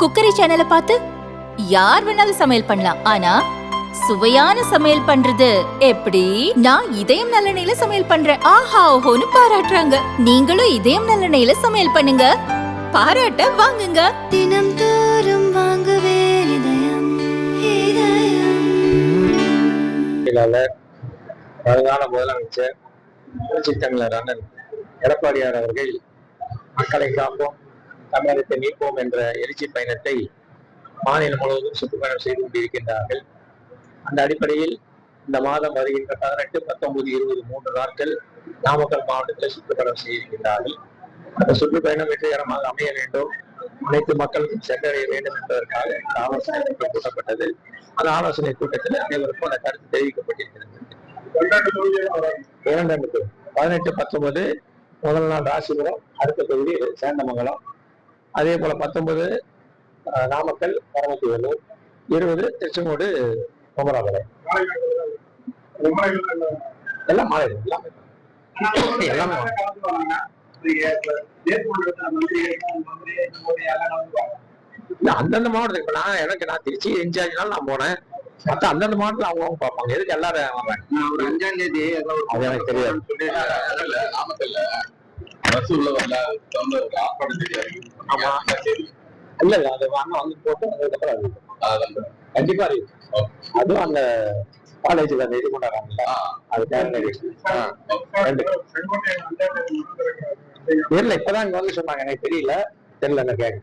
Cookery சேனலை பார்த்து யார் வேணாலும் சமையல் பண்ணலாம். ஆனா சுவையான சமையல் பண்றது எப்படி? நான் இதயம் நல்லெண்ணெயில சமையல் பண்றேன். ஆஹா ஓஹோன்னு பாராட்டுறாங்க. நீங்களும் இதயம் நல்லெண்ணெயில சமையல் பண்ணுங்க. பாராட்ட வாங்குங்க. தினம் தோறும் வாங்குவே இதயம் இதயம். செயலாளர் வருங்கால முதலமைச்சர் தமிழர் அண்ணன் எடப்பாடியார் அவர்கள் மக்களை காப்போம். தமிழகத்தை மீட்போம் என்ற எழுச்சி பயணத்தை மாநிலம் முழுவதும் சுற்றுப்பயணம் செய்து கொண்டிருக்கின்றார்கள். அந்த அடிப்படையில் இந்த மாதம் வருகின்ற பதினெட்டு பத்தொன்பது இருபது மூன்று நாட்கள் நாமக்கல் மாவட்டத்தில் சுற்றுப்பயணம் செய்திருக்கின்றார்கள். அந்த சுற்றுப்பயணம் வெற்றிகரமாக அமைய வேண்டும். அனைத்து மக்களுக்கும் சென்றடைய வேண்டும் என்பதற்காக இந்த ஆலோசனை கூட்டம் கூட்டப்பட்டது. அந்த ஆலோசனை கூட்டத்தில் அனைவருக்கும் அந்த கருத்து தெரிவிக்கப்பட்டிருக்கிறது. இரண்டாம் பதினெட்டு பத்தொன்பது முதல் நாள் ராசிபுரம் அடுத்த தொகுதி சேந்தமங்கலம். அதே போல பத்தொன்பது நாமக்கல் பரமத்திவேலூர் இருபது திருச்செங்கோடு குமராபுரம் எல்லாம் மாலை எல்லாமே அந்தந்த மாவட்டத்துக்கு இப்ப நான் எனக்கு நான் திருச்சி இன்சார்ஜ்னால நான் போனேன் மத்த அந்தந்த மாவட்டத்துல அவங்க அவங்க பார்ப்பாங்க. எதுக்கு எல்லாரும் அஞ்சாம் தேதி எனக்கு தெரியாது. பஸ் உள்ள வரல ஆப்பாடு தெரியாது ஆமா. இல்ல இல்ல அது அண்ணன் வந்து போட்டு அதுக்கப்புறம் அது அதான் கண்டிப்பா இருக்கு அதுவும் அந்த காலேஜ்ல அந்த இது கொண்டாடுறாங்கல்ல அது தெரியல இப்பதான் இங்க வந்து சொன்னாங்க. எனக்கு தெரியல. தெரியல என்ன கேட்க